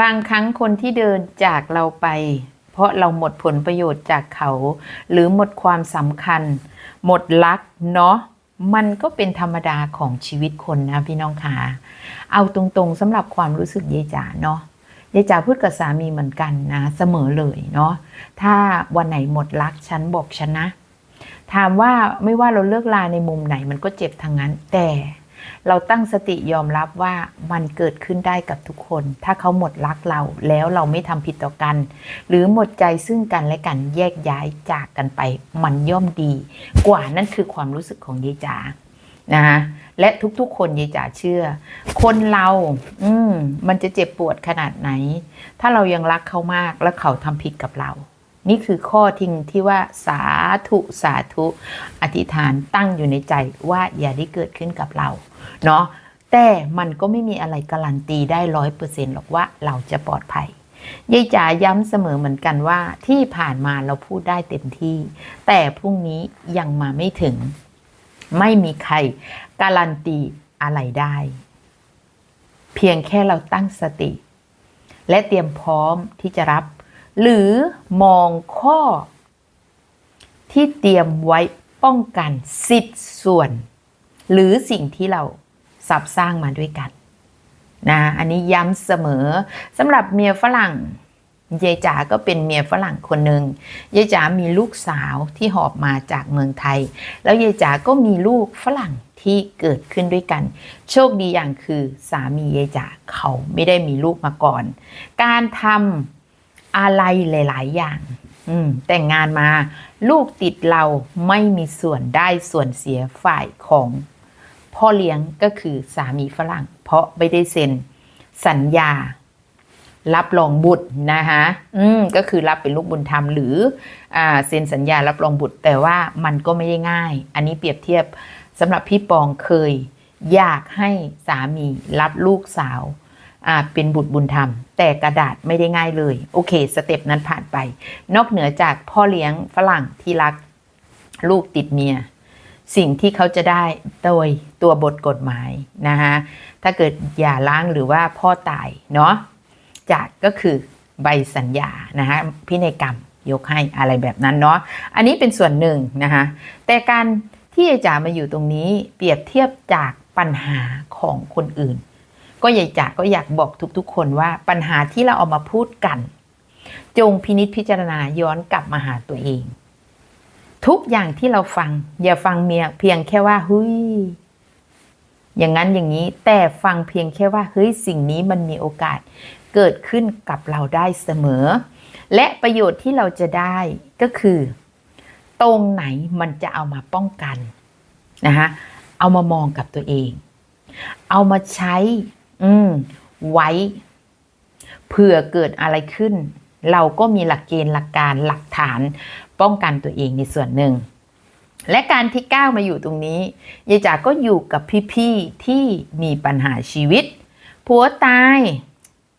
บางครั้งคนที่เดินจากเราไป เพราะเราหมดผลประโยชน์จากเขา หรือหมดความสำคัญ หมดรักเนาะมันก็เป็นธรรมดาของชีวิตคนนะพี่น้องคะเอาตรงๆสำหรับความรู้สึกยายจ๋าเนาะยายจ๋าพูดกับสามีเหมือนกันนะ เสมอเลยเนาะถ้าวันไหนหมดรักฉันบอกฉันนะ ถามว่าไม่ว่าเราเลิกลาในมุมไหนมันก็เจ็บทางนั้นแต่ เราตั้งสติยอมรับว่ามันเกิดขึ้นได้กับทุกคน ถ้าเขาหมดรักเราแล้วเราไม่ทำผิดต่อกัน หรือหมดใจซึ่งกันและกันแยกย้ายจากกันไป มันย่อมดี กว่านั่นคือความรู้สึกของยายจ๋านะคะและทุกๆ คนยายจ๋าเชื่อ คนเรา อืมมันจะเจ็บปวดขนาดไหน ถ้าเรายังรักเขามากแล้วเขาทำผิดกับเรา นี่คือข้อทิ้งที่ว่าสาธุสาธุ อธิษฐานตั้งอยู่ในใจว่าอย่าได้เกิดขึ้นกับเรา เนาะแต่มันก็ไม่มีอะไรการันตีได้ร้อยเปอร์เซ็นต์หรอกว่าเราจะปลอดภัยยายจ๋าย้ำเสมอเหมือนกันว่าที่ผ่านมาเราพูดได้เต็มที่ แต่พรุ่งนี้ยังมาไม่ถึง ไม่มีใครการันตีอะไรได้ เพียงแค่เราตั้งสติ และเตรียมพร้อมที่จะรับ หรือมองข้อ ที่เตรียมไว้ป้องกันสิทธิ์ส่วน หรือสิ่งที่เราสับสร้างมาด้วยกันนะอันนี้ย้ำเสมอสำหรับเมียฝรั่งยายจ๋าก็เป็นเมียฝรั่งคนหนึ่งยายจ๋ามีลูกสาวที่หอบมาจากเมืองไทย แล้วยายจ๋าก็มีลูกฝรั่งที่เกิดขึ้นด้วยกัน โชคดีอย่างคือสามียายจ๋าเขาไม่ได้มีลูกมาก่อน การทำ อะไรหลาย ๆ อย่าง อืม แต่งงานมา ลูกติดเราไม่มีส่วนได้ส่วนเสียฝ่ายของพ่อเลี้ยงก็คือสามีฝรั่ง เพราะไม่ได้เซ็นสัญญา รับรองบุตรนะคะอืมก็คือรับเป็นลูกบุญธรรมหรืออ่าเซ็นสัญญารับรองบุตร แต่ว่ามันก็ไม่ได้ง่าย อันนี้เปรียบเทียบสำหรับพี่ปองเคย อยากให้สามีรับลูกสาว อ่าเป็นบุตรบุญธรรม แต่กระดาษไม่ได้ง่ายเลย โอเค สเต็ปนั้นผ่านไป นอกเหนือจากพ่อเลี้ยงฝรั่งที่รักลูกติดเมีย สิ่งที่เขาจะได้โดยตัวบทกฎหมายนะคะถ้าเกิดหย่าร้างหรือว่าพ่อตายเนาะจากก็คือใบสัญญานะคะพินัยกรรมยกให้อะไรแบบนั้นเนาะอันนี้เป็นส่วนหนึ่งนะคะแต่การที่ยายจ๋ามาอยู่ตรงนี้เปรียบเทียบจากปัญหาของคนอื่น ก็ยายจ๋าก็อยากบอกทุกๆ คนว่าปัญหาที่เราเอามาพูดกัน จงพินิจพิจารณาย้อนกลับมาหาตัวเอง ทุกอย่างที่เราฟัง อย่าฟังเมียเพียงแค่ว่าเฮ้ยอย่างนั้นอย่างนี้แต่ฟังเพียงแค่ว่าเฮ้ยสิ่งนี้มันมีโอกาสเกิดขึ้นกับเราได้เสมอ และประโยชน์ที่เราจะได้ก็คือ ตรงไหนมันจะเอามาป้องกันนะคะเอามามองกับตัวเอง เอามาใช้ อืม ไว้ เผื่อเกิดอะไรขึ้น เราก็มีหลักเกณฑ์หลักการหลักฐานป้องกันตัวเองในส่วนหนึ่ง และการที่ก้าวมาอยู่ตรงนี้ยายจ๋าก็อยู่กับพี่ๆที่มีปัญหาชีวิตผัวตาย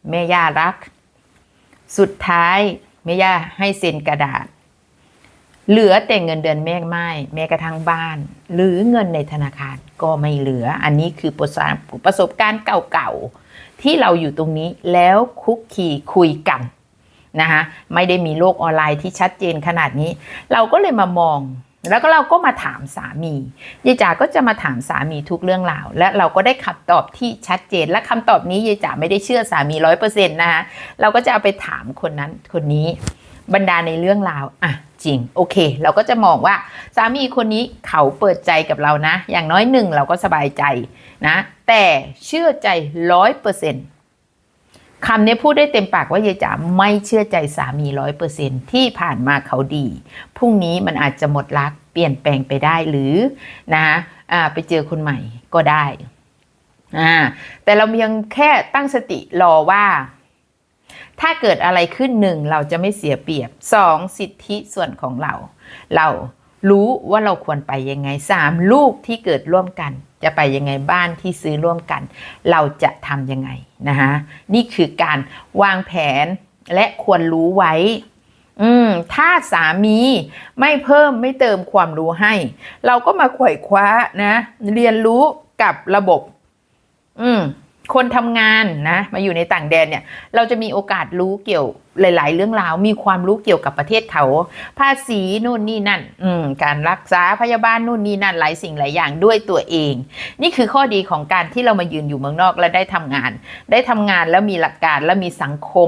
แม่ย่ารัก สุดท้ายแม่ย่าให้เซ็นกระดาษ เหลือแต่เงินเดือนแม่ไม้แม้กระทั่งบ้าน หรือเงินในธนาคารก็ไม่เหลือ อันนี้คือประสบประสบการณ์เก่าๆ ที่เราอยู่ตรงนี้แล้วคุกคีคุยกันนะคะไม่ได้มีโลกออนไลน์ที่ชัดเจนขนาดนี้ เราก็เลยมามอง แล้วก็เราก็มาถามสามียายจ๋าก็จะมาถามสามีทุกเรื่องราว และเราก็ได้คำตอบที่ชัดเจน และคำตอบนี้ยายจ๋าไม่ได้เชื่อสามีร้อยเปอร์เซ็นต์นะคะเราก็จะเอาไปถามคนนั้นคนนี้ บรรดาในเรื่องราวอะ จริง โอเค เราก็จะมองว่าสามีคนนี้เขาเปิดใจกับเรานะ อย่างน้อยหนึ่งเราก็สบายใจนะ แต่เชื่อใจร้อยเปอร์เซ็นต์คำนี้พูดได้เต็มปากว่ายายจ๋าไม่เชื่อใจสามีร้อยเปอร์เซ็นที่ผ่านมาเขาดี พรุ่งนี้มันอาจจะหมดรักเปลี่ยนแปลงไปได้หรือนะอ่าไปเจอคนใหม่ก็ได้ แต่เรายังแค่ตั้งสติรอว่า ถ้าเกิดอะไรขึ้นหนึ่งเราจะไม่เสียเปรียบสองสิทธิส่วนของเรา เรารู้ว่าเราควรไปยังไงสามลูกที่เกิดร่วมกัน จะไปยังไงบ้านที่ซื้อร่วมกัน เราจะทำยังไงนะคะนี่คือการวางแผนและควรรู้ไว้ อืม ถ้าสามีไม่เพิ่มไม่เติมความรู้ให้ เราก็มาขว่คว้านะ เรียนรู้กับระบบ อืม คนทำงานนะมาอยู่ในต่างแดนเนี่ยเราจะมีโอกาสรู้เกี่ยวหลาย ๆ เรื่องราว มีความรู้เกี่ยวกับประเทศเขา ภาษีนู่นนี่นั่นอืการรักษาพยาบาลนู่นนี่นั่นหลายสิ่งหลายอย่างด้วยตัวเอง นี่คือข้อดีของการที่เรามายืนอยู่เมืองนอกและได้ทำงาน ได้ทำงานแล้วมีหลักการและมีสังคม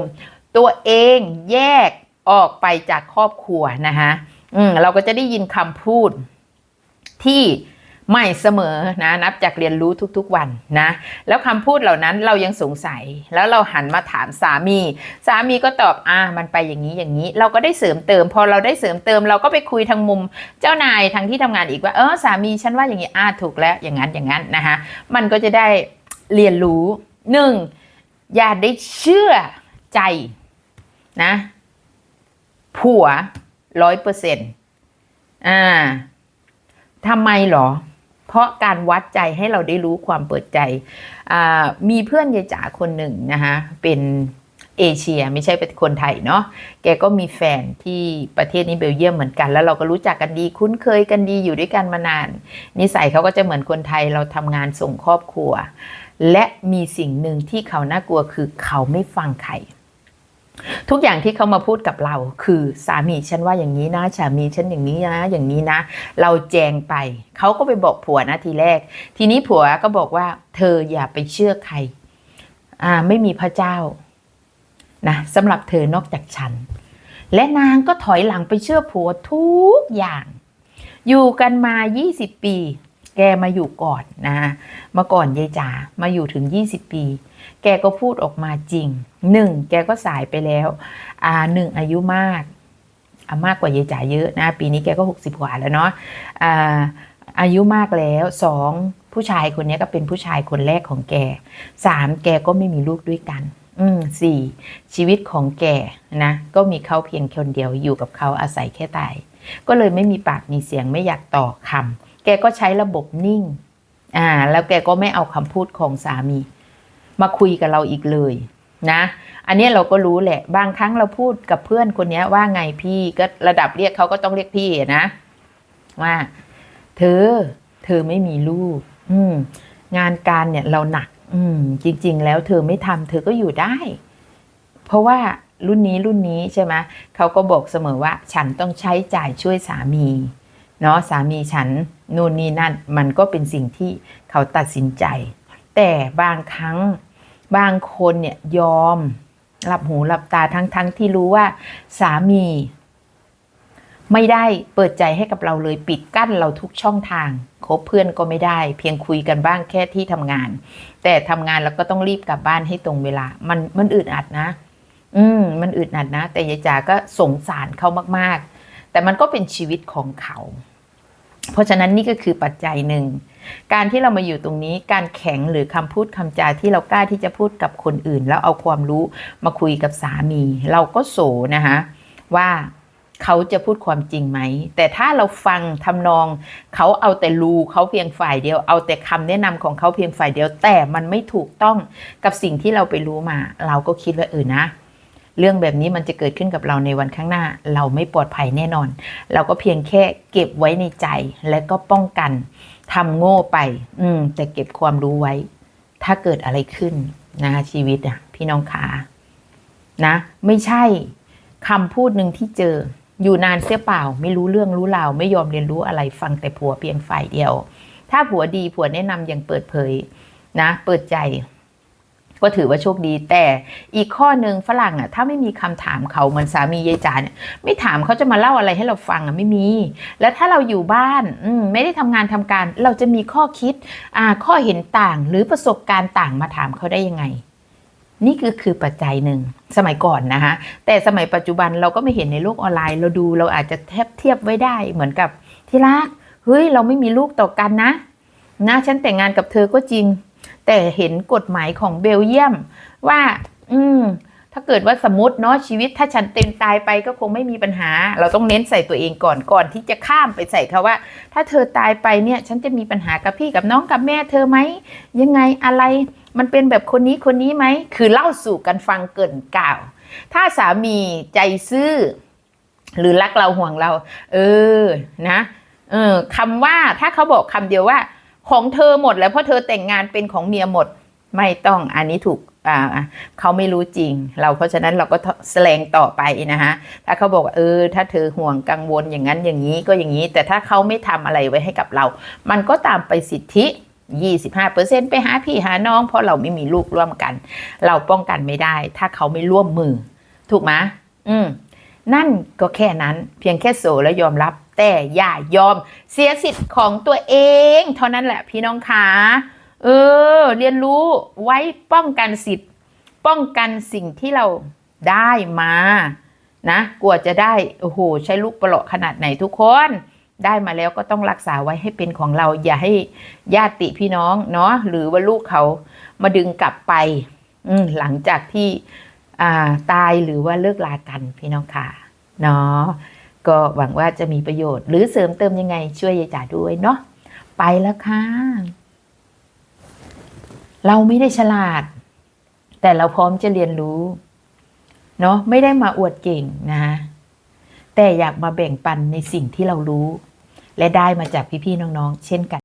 ตัวเองแยกออกไปจากครอบครัวนะคะอืมเราก็จะได้ยินคำพูดที่ ใหม่เสมอนะนับจากเรียนรู้ทุกๆวันนะแล้วคำพูดเหล่านั้นเรายังสงสัย แล้วเราหันมาถามสามี สามีก็ตอบอ่ามันไปอย่างนี้อย่างนี้ เราก็ได้เสริมเติม พอเราได้เสริมเติม เราก็ไปคุยทางมุมเจ้านายทางที่ทำงานอีกว่าเออสามีฉันว่าอย่างนี้อ่าถูกแล้วอย่างนั้นอย่างนั้นนะคะมันก็จะได้เรียนรู้หนึ่งอย่าได้เชื่อใจนะผัวร้อยเปอร์เซ็นต์อ่าทำไมหรอ เพราะการวัดใจให้เราได้รู้ความเปิดใจ มีเพื่อนยายจ๋าคนหนึ่งนะคะเป็นเอเชียไม่ใช่เป็นคนไทยเนาะ แกก็มีแฟนที่ประเทศนี้เบลเยียมเหมือนกัน แล้วเราก็รู้จักกันดีคุ้นเคยกันดีอยู่ด้วยกันมานาน นิสัยเขาก็จะเหมือนคนไทยเราทำงานส่งครอบครัว และมีสิ่งหนึ่งที่เขาน่ากลัวคือเขาไม่ฟังใคร ทุกอย่างที่เขามาพูดกับเรา คือสามีฉันว่าอย่างนี้นะสามีฉันอย่างนี้นะอย่างนี้นะ เราแจงไป เขาก็ไปบอกผัวนะทีแรก ทีนี้ผัวก็บอกว่า เธออย่าไปเชื่อใคร อ่าไม่มีพระเจ้านะสำหรับเธอนอกจากฉัน และนางก็ถอยหลังไปเชื่อผัวทุกอย่าง อยู่กันมา 20 ปี แกมาอยู่ก่อนนะมื่อก่อนยายจ๋ามาอยู่ถึง 20 ปี แกก็พูดออกมาจริงหนึ่งแกก็สายไปแล้วอ่าหนึ่งอายุมากอามากกว่ายายจ๋าเยอะนะ ปีนี้แกก็ 60 กว่าแล้วเนาะอ่าอายุมากแล้วสองผู้ชายคนนี้ก็เป็นผู้ชายคนแรกของแกสามแกก็ไม่มีลูกด้วยกันอืมสี่ชีวิตของแกนะก็มีเขาเพียงคนเดียวอยู่กับเขาอาศัยแค่ตาย ก็เลยไม่มีปากมีเสียงไม่อยากต่อคำ กก็ใช้ระบบนิ่ง อ่า แล้วแกก็ไม่เอาคำพูดของสามี มาคุยกับเราอีกเลยนะ อันนี้เราก็รู้แหละ บางครั้งเราพูดกับเพื่อนคนนี้ว่าไงพี่ก็ระดับเรียกเขาก็ต้องเรียกพี่นะ ว่า เธอ เธอไม่มีลูก อืม งานการเนี่ยเราหนัก อืม จริง ๆ แล้วเธอไม่ทำเธอก็อยู่ได้ เพราะว่ารุ่นนี้รุ่นนี้ใช่ไหมเขาก็บอกเสมอว่า ฉันต้องใช้จ่ายช่วยสามี เนาะสามีฉันนู่นนี่นั่นมันก็เป็นสิ่งที่เขาตัดสินใจ แต่บางครั้งบางคนเนี่ยยอมหลับหูหลับตาทั้งทั้งที่รู้ว่าสามี ไม่ได้เปิดใจให้กับเราเลยปิดกั้นเราทุกช่องทางคบเพื่อนก็ไม่ได้ เพียงคุยกันบ้างแค่ที่ทำงาน แต่ทำงานแล้วก็ต้องรีบกลับบ้านให้ตรงเวลา มันมันอึดอัดนะ อืม มันอึดอัดนะ แต่ยายจ๋าก็สงสารเขามากๆ แต่มันก็เป็นชีวิตของเขา เพราะฉะนั้นนี่ก็คือปัจจัยหนึ่ง การที่เรามาอยู่ตรงนี้การแข็งหรือคำพูดคำจาที่เรากล้าที่จะพูดกับคนอื่น แล้วเอาความรู้มาคุยกับสามี เราก็โสนะคะว่าเขาจะพูดความจริงไหม แต่ถ้าเราฟังทำนอง เขาเอาแต่รูเขาเพียงฝ่ายเดียว เอาแต่คำแนะนำของเขาเพียงฝ่ายเดียว แต่มันไม่ถูกต้องกับสิ่งที่เราไปรู้มา เราก็คิดว่าเออนะ เรื่องแบบนี้มันจะเกิดขึ้นกับเราในวันข้างหน้า เราไม่ปลอดภัยแน่นอน เราก็เพียงแค่เก็บไว้ในใจและก็ป้องกันทำโง่ไป อืม แต่เก็บความรู้ไว้ ถ้าเกิดอะไรขึ้นนะคะชีวิตอะ พี่น้องขานะ ไม่ใช่คำพูดหนึ่งที่เจอ อยู่นานเสียเปล่า ไม่รู้เรื่องรู้ราว ไม่ยอมเรียนรู้อะไรฟังแต่ผัวเพียงฝ่ายเดียว ถ้าผัวดีผัวแนะนำอย่างเปิดเผย นะ เปิดใจ ก็ถือว่าโชคดีแต่อีกข้อหนึ่งฝรั่งอะถ้าไม่มีคำถามเขาเหมือนสามียายจาเนี่ยไม่ถามเขาจะมาเล่าอะไรให้เราฟังอะไม่มี แล้วถ้าเราอยู่บ้านอืมไม่ได้ทำงานทำการ เราจะมีข้อคิดอ่าข้อเห็นต่างหรือประสบการณ์ต่างมาถามเขาได้ยังไง นี่คือคือปัจจัยหนึ่งสมัยก่อนนะคะแต่สมัยปัจจุบันเราก็ไม่เห็นในโลกออนไลน์ เราดูเราอาจจะแทบเทียบไว้ได้เหมือนกับที่รักเฮ้ยเราไม่มีลูกต่อกันนะนะฉันแต่งงานกับเธอก็จริง แต่เห็นกฎหมายของเบลเยียม ว่า อืม ถ้าเกิดว่าสมมติเนาะชีวิตถ้าฉันเต็มตายไปก็คงไม่มีปัญหา เราต้องเน้นใส่ตัวเองก่อนก่อนที่จะข้ามไปใส่เขาว่า ถ้าเธอตายไปเนี่ย ฉันจะมีปัญหากับพี่กับน้องกับแม่เธอไหมยังไงอะไร มันเป็นแบบคนนี้คนนี้ไหมคือเล่าสู่กันฟังเกินกล่าว ถ้าสามีใจซื่อหรือรักเราห่วงเรา เออนะเออคำว่าถ้าเขาบอกคำเดียวว่า ของเธอหมดแล้วเพราะเธอแต่งงานเป็นของเมียหมดไม่ต้องอันนี้ถูกเขาไม่รู้จริง เราเพราะฉะนั้นเราก็แสดงต่อไปนะคะถ้าเขาบอกเออ ถ้าเธอห่วงกังวลอย่างนั้นอย่างนี้ก็อย่างนี้ แต่ถ้าเขาไม่ทำอะไรไว้ให้กับเรา มันก็ตามไปสิทธิ 25%ไปหาพี่หาน้อง เพราะเราไม่มีลูกร่วมกัน เราป้องกันไม่ได้ ถ้าเขาไม่ร่วมมือ ถูกไหมอืมนั่นก็แค่นั้น เพียงแค่โสแล้วยอมรับ แต่อย่ายอมเสียสิทธิ์ของตัวเอง เท่านั้นแหละพี่น้องขาเออ เรียนรู้ไว้ป้องกันสิทธิ์ ป้องกันสิ่งที่เราได้มานะกลัวจะได้โอ้โหใช้ลูกประหลาะขนาดไหนทุกคนได้มาแล้วก็ต้องรักษาไว้ให้เป็นของเรา อย่าให้ญาติพี่น้องเนาะหรือว่าลูกเขามาดึงกลับไปอืหลังจากที่อ่าตายหรือว่าเลิกลากันพี่น้องค่ะเนาะ ก็หวังว่าจะมีประโยชน์ หรือเสริมเติมยังไงช่วยยายจ๋าด้วยเนาะไปแล้วค่ะ เราไม่ได้ฉลาด แต่เราพร้อมจะเรียนรู้เนาะไม่ได้มาอวดเก่งนะแต่อยากมาแบ่งปันในสิ่งที่เรารู้ และได้มาจากพี่ๆน้องๆ เช่นกัน